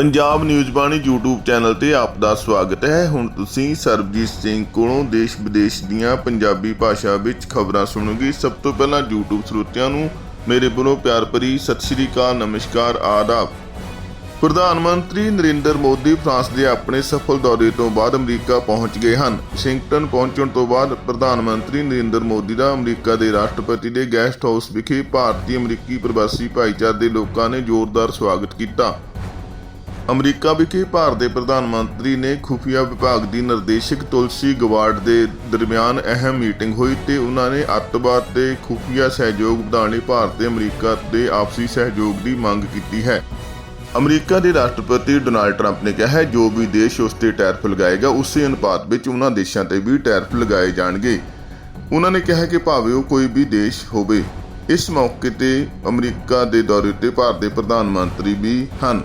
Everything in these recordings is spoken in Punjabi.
Punjab news Bani YouTube channel ਤੇ ਆਪ ਦਾ ਸਵਾਗਤ ਹੈ। ਹੁਣ ਤੁਸੀਂ ਸਰਬਜੀਤ ਸਿੰਘ ਕੋਲੋਂ ਦੇਸ਼ ਵਿਦੇਸ਼ ਦੀਆਂ ਪੰਜਾਬੀ ਭਾਸ਼ਾ ਵਿੱਚ ਖਬਰਾਂ ਸੁਣੋਗੇ। ਸਭ ਤੋਂ ਪਹਿਲਾਂ YouTube ਸਰੋਤਿਆਂ ਨੂੰ ਮੇਰੇ ਵੱਲੋਂ ਪਿਆਰ ਭਰੀ ਸਤਿ ਸ੍ਰੀ ਅਕਾਲ, ਨਮਸਕਾਰ, ਆਦਾਬ। ਪ੍ਰਧਾਨ ਮੰਤਰੀ ਨਰਿੰਦਰ ਮੋਦੀ ਫਰਾਂਸ ਦੇ ਆਪਣੇ ਸਫਲ ਦੌਰੇ ਤੋਂ ਬਾਅਦ ਅਮਰੀਕਾ ਪਹੁੰਚ ਗਏ ਹਨ। ਵਾਸ਼ਿੰਗਟਨ ਪਹੁੰਚਣ ਤੋਂ ਬਾਅਦ ਪ੍ਰਧਾਨ ਮੰਤਰੀ ਨਰਿੰਦਰ ਮੋਦੀ ਦਾ ਅਮਰੀਕਾ ਦੇ ਰਾਸ਼ਟਰਪਤੀ ਦੇ ਗੈਸਟ ਹਾਊਸ ਵਿਖੇ ਭਾਰਤੀ ਅਮਰੀਕੀ ਪ੍ਰਵਾਸੀ ਭਾਈਚਾਰੇ ਦੇ ਲੋਕਾਂ ਨੇ ਜ਼ੋਰਦਾਰ ਸਵਾਗਤ ਕੀਤਾ। ਅਮਰੀਕਾ ਵਿਖੇ ਭਾਰਤ ਦੇ ਪ੍ਰਧਾਨ ਮੰਤਰੀ ਨੇ ਖੁਫੀਆ ਵਿਭਾਗ ਦੀ ਨਿਰਦੇਸ਼ਕ ਤੁਲਸੀ ਗਵਾਰਡ ਦੇ ਦਰਮਿਆਨ ਅਹਿਮ ਮੀਟਿੰਗ ਹੋਈ ਤੇ ਉਹਨਾਂ ਨੇ ਅੱਤਵਾਦ ਤੇ ਖੁਫੀਆ ਸਹਿਯੋਗ ਵਧਾਉਣ ਲਈ ਭਾਰਤ ਤੇ ਅਮਰੀਕਾ ਦੇ ਆਪਸੀ ਸਹਿਯੋਗ ਦੀ ਮੰਗ ਕੀਤੀ ਹੈ। ਅਮਰੀਕਾ ਦੇ ਰਾਸ਼ਟਰਪਤੀ ਡੋਨਾਲਡ ਟਰੰਪ ਨੇ ਕਿਹਾ ਹੈ, ਜੋ ਵੀ ਦੇਸ਼ ਉਸ ਤੇ ਟੈਰਫ ਲਗਾਏਗਾ, ਉਸੇ ਅਨੁਪਾਤ ਵਿੱਚ ਉਹਨਾਂ ਦੇਸ਼ਾਂ ਤੇ ਵੀ ਟੈਰਫ ਲਗਾਏ ਜਾਣਗੇ। ਉਹਨਾਂ ਨੇ ਕਿਹਾ ਕਿ ਭਾਵੇਂ ਉਹ ਕੋਈ ਵੀ ਦੇਸ਼ ਹੋਵੇ, ਇਸ ਮੌਕੇ ਤੇ ਅਮਰੀਕਾ ਦੇ ਦੌਰੇ ਤੇ ਭਾਰਤ ਦੇ ਪ੍ਰਧਾਨ ਮੰਤਰੀ ਵੀ ਹਨ।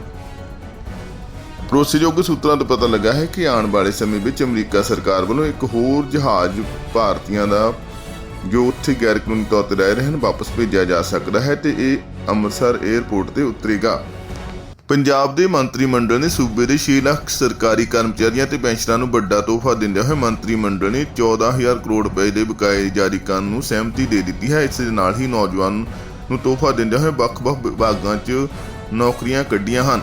ਭਰੋਸੇਯੋਗ ਸੂਤਰਾਂ ਤੋਂ ਪਤਾ ਲੱਗਾ ਹੈ ਕਿ ਆਉਣ ਵਾਲੇ ਸਮੇਂ ਵਿੱਚ ਅਮਰੀਕਾ ਸਰਕਾਰ ਵੱਲੋਂ ਇੱਕ ਹੋਰ ਜਹਾਜ਼ ਭਾਰਤੀਆਂ ਦਾ, ਜੋ ਉੱਥੇ ਗੈਰ ਕਾਨੂੰਨੀ ਤੌਰ ਤੇ ਰਹਿ ਰਹੇ ਹਨ, ਵਾਪਸ ਭੇਜਿਆ ਜਾ ਸਕਦਾ ਹੈ ਤੇ ਇਹ ਅੰਮ੍ਰਿਤਸਰ 에ਅਰਪੋਰਟ ਤੇ ਉਤਰੇਗਾ। ਪੰਜਾਬ ਦੇ ਮੰਤਰੀ ਮੰਡਲ ਨੇ ਸੂਬੇ ਦੇ 6 ਲੱਖ ਸਰਕਾਰੀ ਕਰਮਚਾਰੀਆਂ ਤੇ ਪੈਨਸ਼ਨਰਾਂ ਨੂੰ ਵੱਡਾ ਤੋਹਫਾ ਦਿੰਦਿਆਂ ਹੋਏ ਮੰਤਰੀ ਮੰਡਲ ਨੇ 14000 ਕਰੋੜ ਰੁਪਏ ਦੇ ਬਕਾਏ ਜਾਰੀ ਕਰਨ ਨੂੰ ਸਹਿਮਤੀ ਦੇ ਦਿੱਤੀ ਹੈ। ਇਸ ਦੇ ਨਾਲ ਹੀ ਨੌਜਵਾਨ ਨੂੰ ਤੋਹਫਾ ਦਿੰਦਿਆਂ ਹੋਏ ਵੱਖ-ਵੱਖ ਵਿਭਾਗਾਂ 'ਚ ਨੌਕਰੀਆਂ ਕੱਢੀਆਂ ਹਨ।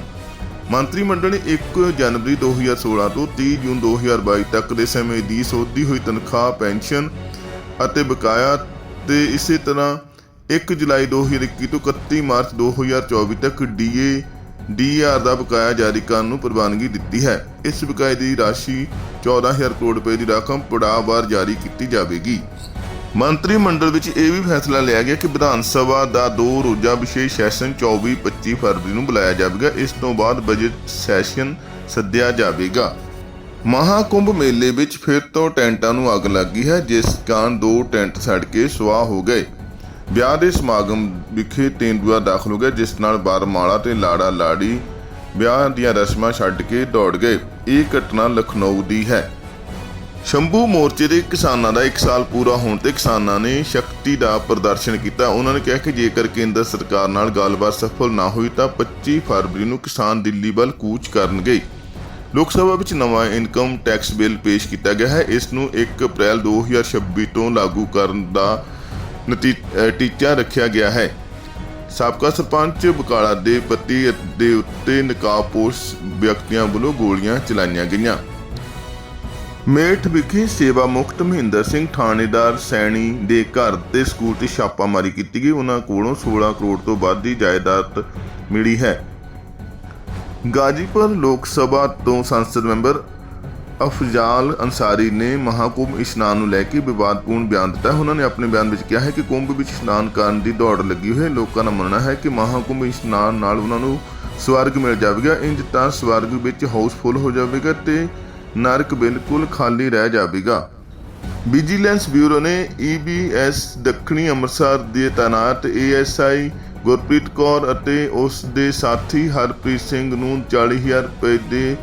ਮੰਤਰੀ ਮੰਡਲ ਨੇ 1 ਜਨਵਰੀ 2016 ਤੋਂ 30 ਜੂਨ 2022 ਤੱਕ ਦੇ ਸਮੇਂ ਦੀ ਸੋਧੀ ਹੋਈ ਤਨਖਾਹ, ਪੈਨਸ਼ਨ ਅਤੇ ਬਕਾਇਆ ਤੇ ਇਸੇ ਤਰ੍ਹਾਂ 1 ਜੁਲਾਈ 2021 ਤੋਂ 31 ਮਾਰਚ 2024 ਤੱਕ ਡੀਏ ਡੀਆਰ ਦਾ ਬਕਾਇਆ ਜਾਰੀ ਕਰਨ ਨੂੰ ਪ੍ਰਵਾਨਗੀ ਦਿੱਤੀ ਹੈ। ਇਸ ਬਕਾਏ ਦੀ ਰਾਸ਼ੀ 14000 ਕਰੋੜ ਰੁਪਏ ਦੀ ਰਕਮ ਪੜਾਅਵਾਰ ਜਾਰੀ ਕੀਤੀ ਜਾਵੇਗੀ। ਮੰਤਰੀ ਮੰਡਲ ਵਿੱਚ ਇਹ ਵੀ ਫੈਸਲਾ ਲਿਆ ਗਿਆ ਕਿ ਵਿਧਾਨ ਸਭਾ ਦਾ ਦੋ ਰੋਜ਼ਾ ਵਿਸ਼ੇਸ਼ ਸੈਸ਼ਨ 24-25 ਫਰਵਰੀ ਨੂੰ ਬੁਲਾਇਆ ਜਾਵੇਗਾ। ਇਸ ਤੋਂ ਬਾਅਦ ਬਜਟ ਸੈਸ਼ਨ ਸੱਦਿਆ ਜਾਵੇਗਾ। ਮਹਾਕੁੰਭ ਮੇਲੇ ਵਿੱਚ ਫਿਰ ਤੋਂ ਟੈਂਟਾਂ ਨੂੰ ਅੱਗ ਲੱਗੀ ਹੈ, ਜਿਸ ਕਾਰਨ ਦੋ ਟੈਂਟ ਸੜ ਕੇ ਸੁਆਹ ਹੋ ਗਏ। ਵਿਆਹ ਦੇ ਸਮਾਗਮ ਵਿਖੇ ਤੇਂਦੂਆ ਦਾਖਲ ਹੋ ਗਿਆ, ਜਿਸ ਨਾਲ ਬਾਰਮਾਲਾ ਤੇ ਲਾੜਾ ਲਾੜੀ ਵਿਆਹ ਦੀਆਂ ਰਸਮਾਂ ਛੱਡ ਕੇ ਦੌੜ ਗਏ। ਇਹ ਘਟਨਾ ਲਖਨਊ ਦੀ ਹੈ। ਸ਼ੰਭੂ ਮੋਰਚੇ ਦੇ ਕਿਸਾਨਾਂ ਦਾ 1 ਸਾਲ ਪੂਰਾ ਹੋਣ ਤੇ ਕਿਸਾਨਾਂ ਨੇ ਸ਼ਕਤੀ ਦਾ ਪ੍ਰਦਰਸ਼ਨ ਕੀਤਾ। ਉਹਨਾਂ ਨੇ ਕਿਹਾ ਕਿ ਜੇਕਰ ਕੇਂਦਰ ਸਰਕਾਰ ਨਾਲ ਗੱਲਬਾਤ ਸਫਲ ਨਾ ਹੋਈ ਤਾਂ 25 ਫਰਵਰੀ ਨੂੰ ਕਿਸਾਨ ਦਿੱਲੀ ਵੱਲ ਕੂਚ ਕਰਨਗੇ। ਲੋਕ ਸਭਾ ਵਿੱਚ ਨਵਾਂ ਇਨਕਮ ਟੈਕਸ ਬਿੱਲ ਪੇਸ਼ ਕੀਤਾ ਗਿਆ ਹੈ। ਇਸ ਨੂੰ 1 ਅਪ੍ਰੈਲ 2026 ਤੋਂ ਲਾਗੂ ਕਰਨ ਦਾ ਨਤੀ- ਟੀਚਾ ਰੱਖਿਆ ਗਿਆ ਹੈ। ਸਾਬਕਾ ਸਰਪੰਚ ਬਕਾਲਾ ਦੇ ਪਤੀ ਦੇ ਉੱਤੇ ਨਕਾਬਪੋਸ਼ ਵਿਅਕਤੀਆਂ ਵੱਲੋਂ ਗੋਲੀਆਂ ਚਲਾਈਆਂ ਗਈਆਂ। ਮੇਠ ਵਿਖੇ ਸੇਵਾ ਮੁਕਤ ਮਹਿੰਦਰ ਸਿੰਘ ਥਾਣੇਦਾਰ ਸੈਣੀ ਦੇ ਘਰ ਤੇ ਸਕੂਲ ਤੇ ਛਾਪਾਮਾਰੀ ਕੀਤੀ ਗਈ। ਉਹਨਾਂ ਕੋਲੋਂ 16 ਕਰੋੜ ਤੋਂ ਵੱਧ ਦੀ ਜਾਇਦਾਦ ਮਿਲੀ ਹੈ। ਗਾਜੀਪੁਰ ਲੋਕ ਸਭਾ ਤੋਂ ਸੰਸਦ ਮੈਂਬਰ ਅਫਜ਼ਾਲ ਅੰਸਾਰੀ ਨੇ ਮਹਾਕੁੰਭ ਇਸ਼ਨਾਨ ਨੂੰ ਲੈ ਕੇ ਵਿਵਾਦਪੂਰਨ ਬਿਆਨ ਦਿੱਤਾ। ਉਹਨਾਂ ਨੇ ਆਪਣੇ ਬਿਆਨ ਵਿੱਚ ਕਿਹਾ ਹੈ ਕਿ ਕੁੰਭ ਵਿੱਚ ਇਸ਼ਨਾਨ ਕਰਨ ਦੀ ਦੌੜ ਲੱਗੀ ਹੋਈ ਹੈ। ਲੋਕਾਂ ਦਾ ਮੰਨਣਾ ਹੈ ਕਿ ਮਹਾਕੁੰਭ ਇਸ਼ਨਾਨ ਨਾਲ ਉਹਨਾਂ ਨੂੰ ਸਵਰਗ ਮਿਲ ਜਾਵੇਗਾ। ਇੰਜ ਤਾਂ ਸਵਰਗ ਵਿੱਚ ਹਾਊਸਫੁੱਲ ਹੋ ਜਾਵੇਗਾ ਤੇ ਨਰਕ ਬਿਲਕੁਲ ਖਾਲੀ ਰਹਿ ਜਾਵੇਗਾ। ਵਿਜੀਲੈਂਸ ਬਿਊਰੋ ਨੇ ਈਬੀਐਸ ਦੱਖਣੀ ਅੰਮ੍ਰਿਤਸਰ ਦੇ ਤਾਇਨਾਤ ਏਐਸਆਈ ਗੁਰਪ੍ਰੀਤ ਕੌਰ ਅਤੇ ਉਸ ਦੇ ਸਾਥੀ ਹਰਪ੍ਰੀਤ ਸਿੰਘ ਨੂੰ 40000 ਰੁਪਏ ਦੇ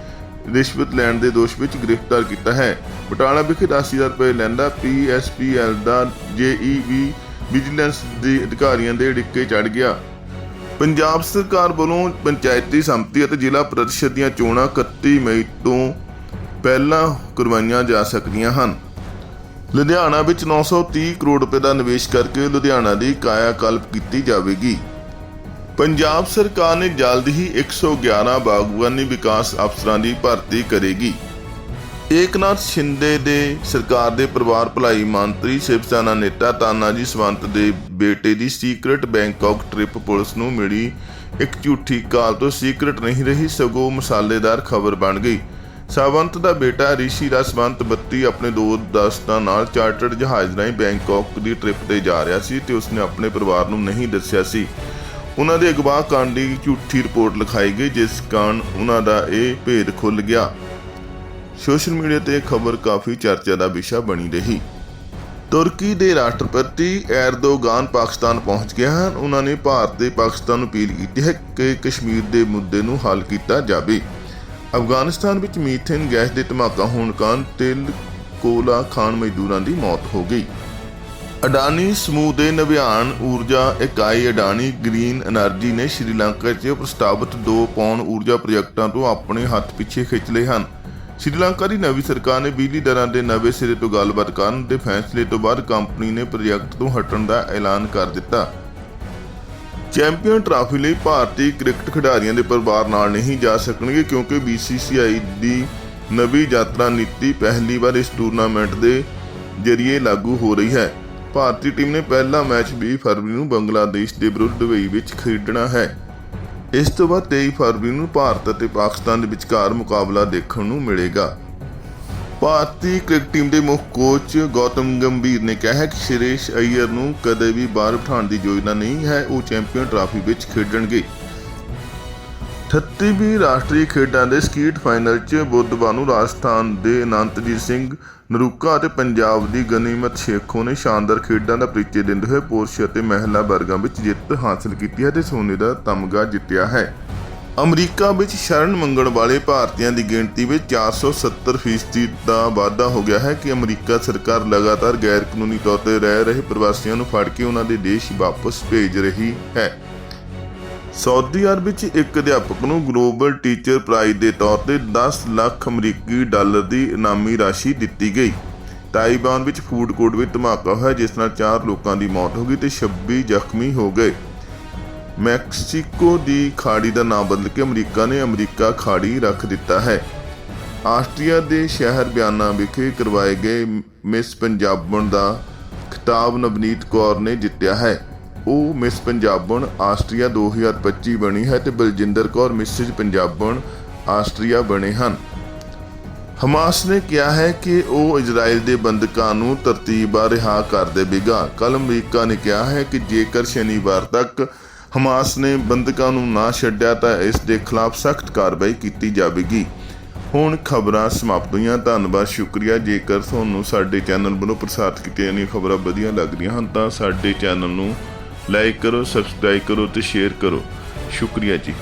ਰਿਸ਼ਵਤ ਲੈਣ ਦੇ ਦੋਸ਼ ਵਿੱਚ ਗ੍ਰਿਫਤਾਰ ਕੀਤਾ ਹੈ। ਬਟਾਲਾ ਵਿਖੇ 10000 ਰੁਪਏ ਲੈਂਦਾ ਪੀਐਸਪੀਐਲ ਦਾ ਜੇਈਵੀ ਵਿਜੀਲੈਂਸ ਦੇ ਅਧਿਕਾਰੀਆਂ ਦੇ ਡਿੱਕੇ ਚੜ ਗਿਆ। ਪੰਜਾਬ ਸਰਕਾਰ ਵੱਲੋਂ ਪੰਚਾਇਤੀ ਸੰਮਤੀ ਅਤੇ ਜ਼ਿਲ੍ਹਾ ਪ੍ਰੀਸ਼ਦ ਦੀਆਂ ਚੋਣਾਂ 31 ਮਈ ਤੋਂ ਪਹਿਲਾਂ ਕਰਵਾਈਆਂ ਜਾ ਸਕਦੀਆਂ ਹਨ। ਲੁਧਿਆਣਾ ਵਿੱਚ 930 ਕਰੋੜ ਰੁਪਏ ਦਾ ਨਿਵੇਸ਼ ਕਰਕੇ ਲੁਧਿਆਣਾ ਦੀ ਕਾਇਆ ਕਲਪ ਕੀਤੀ ਜਾਵੇਗੀ। ਪੰਜਾਬ ਸਰਕਾਰ ਨੇ ਜਲਦ ਹੀ 111 ਬਾਗਬਾਨੀ ਵਿਕਾਸ ਅਫਸਰਾਂ ਦੀ ਭਰਤੀ ਕਰੇਗੀ। ਏਕਨਾਥ ਸ਼ਿੰਦੇ ਦੇ ਸਰਕਾਰ ਦੇ ਪਰਿਵਾਰ ਭਲਾਈ ਮੰਤਰੀ ਸ਼ਿਵ ਸੈਨਾ ਨੇਤਾ ਤਾਨਾਜੀ ਸਵੰਤ ਦੇ ਬੇਟੇ ਦੀ ਸੀਕ੍ਰੇਟ ਬੈਂਕਾਕ ਟ੍ਰਿਪ ਪੁਲਿਸ ਨੂੰ ਮਿਲੀ ਇੱਕ ਝੂਠੀ ਕਾਲ ਤੋਂ ਸੀਕ੍ਰੇਟ ਨਹੀਂ ਰਹੀ, ਸਗੋਂ ਮਸਾਲੇਦਾਰ ਖਬਰ ਬਣ ਗਈ। ਸਾਵੰਤ ਦਾ ਬੇਟਾ ਰਿਸ਼ੀ ਦਾ ਸਵੰਤ ਬੱਤੀ ਆਪਣੇ ਦੋ ਦੋਸਤਾਂ ਨਾਲ ਚਾਰਟਰਡ ਜਹਾਜ਼ ਰਾਹੀਂ ਬੈਂਕਾਕ ਦੀ ਟ੍ਰਿਪ ਤੇ ਜਾ ਰਿਹਾ ਸੀ ਤੇ ਉਸਨੇ ਆਪਣੇ ਪਰਿਵਾਰ ਨੂੰ ਨਹੀਂ ਦੱਸਿਆ ਸੀ। ਉਹਨਾਂ ਦੇ ਅਗਵਾ ਕਾਂਡ ਦੀ ਝੂਠੀ ਰਿਪੋਰਟ ਲਿਖਾਈ ਗਈ, ਜਿਸ ਕਾਰਨ ਉਹਨਾਂ ਦਾ ਇਹ ਭੇਦ ਖੁੱਲ ਗਿਆ। ਸੋਸ਼ਲ ਮੀਡੀਆ ਤੇ ਖਬਰ ਕਾਫੀ ਚਰਚਾ ਦਾ ਵਿਸ਼ਾ ਬਣੀ ਰਹੀ। ਤੁਰਕੀ ਦੇ ਰਾਸ਼ਟਰਪਤੀ ਐਰਦੋਗਾਨ ਪਾਕਿਸਤਾਨ ਪਹੁੰਚ ਗਏ ਹਨ। ਉਹਨਾਂ ਨੇ ਭਾਰਤ ਤੇ ਪਾਕਿਸਤਾਨ ਨੂੰ ਅਪੀਲ ਕੀਤੀ ਹੈ ਕਿ ਕਸ਼ਮੀਰ ਦੇ ਮੁੱਦੇ ਨੂੰ ਹੱਲ ਕੀਤਾ ਜਾਵੇ। ਅਫਗਾਨਿਸਤਾਨ ਵਿੱਚ ਮੀਥੇਨ ਗੈਸ ਦੇ ਧਮਾਕਾ ਹੋਣ ਕਾਰਨ ਤੇਲ, ਕੋਲਾ ਖਾਣ ਮਜ਼ਦੂਰਾਂ ਦੀ ਮੌਤ ਹੋ ਗਈ। ਅਡਾਨੀ ਸਮੂਹ ਦੇ ਨਵਿਆਨ ਊਰਜਾ ਇਕਾਈ ਅਡਾਨੀ ਗ੍ਰੀਨ એનર્ਜੀ ਨੇ ਸ਼੍ਰੀਲੰਕਾ 'ਚ ਪ੍ਰਸਤਾਵਿਤ ਦੋ ਪੌਣ ਊਰਜਾ ਪ੍ਰੋਜੈਕਟਾਂ ਤੋਂ ਆਪਣੇ ਹੱਥ ਪਿੱਛੇ ਖਿੱਚ ਲਏ ਹਨ। ਸ਼੍ਰੀਲੰਕਾ ਦੀ ਨਵੀਂ ਸਰਕਾਰ ਨੇ ਬਿਜਲੀ ਦਰਾਂ ਦੇ ਨਵੇਂ ਸਿਰੇ ਤੋਂ ਗੱਲਬਾਤ ਕਰਨ ਦੇ ਫੈਸਲੇ ਤੋਂ ਬਾਅਦ ਕੰਪਨੀ ਨੇ ਪ੍ਰੋਜੈਕਟ ਤੋਂ ਹਟਣ ਦਾ ਐਲਾਨ ਕਰ ਦਿੱਤਾ। ਚੈਂਪੀਅਨ ਟਰਾਫੀ ਲਈ ਭਾਰਤੀ ਕ੍ਰਿਕਟ ਖਿਡਾਰੀਆਂ ਦੇ ਪਰਿਵਾਰ ਨਾਲ ਨਹੀਂ ਜਾ ਸਕਣਗੇ ਕਿਉਂਕਿ BCCI ਦੀ ਨਵੀਂ ਯਾਤਰਾ ਨੀਤੀ ਪਹਿਲੀ ਵਾਰ ਇਸ ਟੂਰਨਾਮੈਂਟ ਦੇ ਜ਼ਰੀਏ ਲਾਗੂ ਹੋ ਰਹੀ ਹੈ। ਭਾਰਤੀ ਟੀਮ ਨੇ ਪਹਿਲਾ ਮੈਚ 20 ਫਰਵਰੀ ਨੂੰ ਬੰਗਲਾਦੇਸ਼ ਦੇ ਵਿਰੁੱਧ ਦੁਬਈ ਵਿੱਚ ਖੇਡਣਾ ਹੈ। ਇਸ ਤੋਂ ਬਾਅਦ 23 ਫਰਵਰੀ ਨੂੰ ਭਾਰਤ ਅਤੇ ਪਾਕਿਸਤਾਨ ਦੇ ਵਿਚਕਾਰ ਮੁਕਾਬਲਾ ਦੇਖਣ ਨੂੰ ਮਿਲੇਗਾ। ਭਾਰਤੀ ਕ੍ਰਿਕਟ ਟੀਮ ਦੇ ਮੁੱਖ ਕੋਚ ਗੌਤਮ ਗੰਭੀਰ ਨੇ ਕਿਹਾ ਹੈ ਕਿ ਸ਼੍ਰੇਸ਼ ਅਈਅਰ ਨੂੰ ਕਦੇ ਵੀ ਬਾਹਰ ਬਿਠਾਉਣ ਦੀ ਯੋਜਨਾ ਨਹੀਂ ਹੈ, ਉਹ ਚੈਂਪੀਅਨ ਟਰਾਫੀ ਵਿੱਚ ਖੇਡਣਗੇ। 38ਵੀਂ ਰਾਸ਼ਟਰੀ ਖੇਡਾਂ ਦੇ ਸਕੀਟ ਫਾਈਨਲ 'ਚ ਬੁੱਧਵਾਰ ਨੂੰ ਰਾਜਸਥਾਨ ਦੇ ਅਨੰਤਜੀਤ ਸਿੰਘ, ਨਰੂਕਾ ਅਤੇ ਪੰਜਾਬ ਦੀ ਗਨੀਮਤ ਸ਼ੇਖੋ ਨੇ ਸ਼ਾਨਦਾਰ ਖੇਡਾਂ ਦਾ ਪਰਿਚੈ ਦਿੰਦੇ ਹੋਏ ਪੁਰਸ਼ ਅਤੇ ਮਹਿਲਾ ਵਰਗਾਂ ਵਿੱਚ ਜਿੱਤ ਹਾਸਲ ਕੀਤੀ ਹੈ ਤੇ ਸੋਨੇ ਦਾ ਤਮਗਾ ਜਿੱਤਿਆ ਹੈ। ਅਮਰੀਕਾ ਵਿੱਚ ਸ਼ਰਨ ਮੰਗਣ ਵਾਲੇ ਭਾਰਤੀਆਂ ਦੀ ਗਿਣਤੀ ਵਿੱਚ 470 ਫੀਸਦੀ ਦਾ ਵਾਧਾ ਹੋ ਗਿਆ ਹੈ ਕਿ ਅਮਰੀਕਾ ਸਰਕਾਰ ਲਗਾਤਾਰ ਗੈਰ ਕਾਨੂੰਨੀ ਤੌਰ ਤੇ ਰਹਿ ਰਹੇ ਪ੍ਰਵਾਸੀਆਂ ਨੂੰ ਫੜ ਕੇ ਉਹਨਾਂ ਦੇ ਦੇਸ਼ ਵਾਪਸ ਭੇਜ ਰਹੀ ਹੈ। ਸਾਊਦੀ ਅਰਬ ਵਿੱਚ ਇੱਕ ਅਧਿਆਪਕ ਨੂੰ ਗਲੋਬਲ ਟੀਚਰ ਪ੍ਰਾਈਜ਼ ਦੇ ਤੌਰ ਤੇ 10 ਲੱਖ ਅਮਰੀਕੀ ਡਾਲਰ ਦੀ ਇਨਾਮੀ ਰਾਸ਼ੀ ਦਿੱਤੀ ਗਈ। ਤਾਈਵਾਨ ਵਿੱਚ ਫੂਡ ਕੋਰਟ ਵਿੱਚ ਧਮਾਕਾ ਹੋਇਆ, ਜਿਸ ਨਾਲ 4 ਲੋਕਾਂ ਦੀ ਮੌਤ ਹੋ ਗਈ ਤੇ 26 ਜ਼ਖਮੀ ਹੋ ਗਏ। ਮੈਕਸੀਕੋ ਦੀ ਖਾੜੀ ਦਾ ਨਾਮ ਬਦਲ ਕੇ ਅਮਰੀਕਾ ਨੇ ਅਮਰੀਕਾ ਖਾੜੀ ਰੱਖ ਦਿੱਤਾ ਹੈ। ਆਸਟਰੀਆ ਦੇ ਸ਼ਹਿਰ ਬਿਆਨਾ ਵਿਖੇ ਕਰਵਾਏ ਗਏ ਮਿਸ ਪੰਜਾਬਣ ਦਾ ਖਿਤਾਬ ਨਵਨੀਤ ਕੌਰ ਨੇ ਜਿੱਤਿਆ ਹੈ। ਉਹ ਮਿਸ ਪੰਜਾਬਣ ਆਸਟਰੀਆ 2025 ਬਣੀ ਹੈ ਤੇ ਬਲਜਿੰਦਰ ਕੌਰ ਮਿਸਿਸ ਪੰਜਾਬਣ ਆਸਟਰੀਆ ਬਣੇ ਹਨ। ਹਮਾਸ ਨੇ ਕਿਹਾ ਹੈ ਕਿ ਉਹ ਇਜ਼ਰਾਈਲ ਦੇ ਬੰਦਕਾਂ ਨੂੰ ਤਰਤੀਬਾ ਰਿਹਾ ਕਰ ਦੇਵੇਗਾ ਕੱਲ ਅਮਰੀਕਾ ਨੇ ਕਿਹਾ ਹੈ ਕਿ ਜੇਕਰ ਸ਼ਨੀਵਾਰ ਤੱਕ ਹਮਾਸ ਨੇ ਬੰਦਕਾਂ ਨੂੰ ਨਾ ਛੱਡਿਆ ਤਾਂ ਇਸ ਦੇ ਖਿਲਾਫ ਸਖਤ ਕਾਰਵਾਈ ਕੀਤੀ ਜਾਵੇਗੀ। ਹੁਣ ਖਬਰਾਂ ਸਮਾਪਤ ਹੋਈਆਂ। ਧੰਨਵਾਦ, ਸ਼ੁਕਰੀਆ। ਜੇਕਰ ਤੁਹਾਨੂੰ ਸਾਡੇ ਚੈਨਲ ਵੱਲੋਂ ਪ੍ਰਸਾਰਿਤ ਕੀਤੀਆਂ ਜਾਂਦੀਆਂ ਖਬਰਾਂ ਵਧੀਆ ਲੱਗਦੀਆਂ ਹਨ, ਤਾਂ ਸਾਡੇ ਚੈਨਲ ਨੂੰ ਲਾਈਕ ਕਰੋ, ਸਬਸਕ੍ਰਾਈਬ ਕਰੋ ਤੇ ਸ਼ੇਅਰ ਕਰੋ। ਸ਼ੁਕਰੀਆ ਜੀ।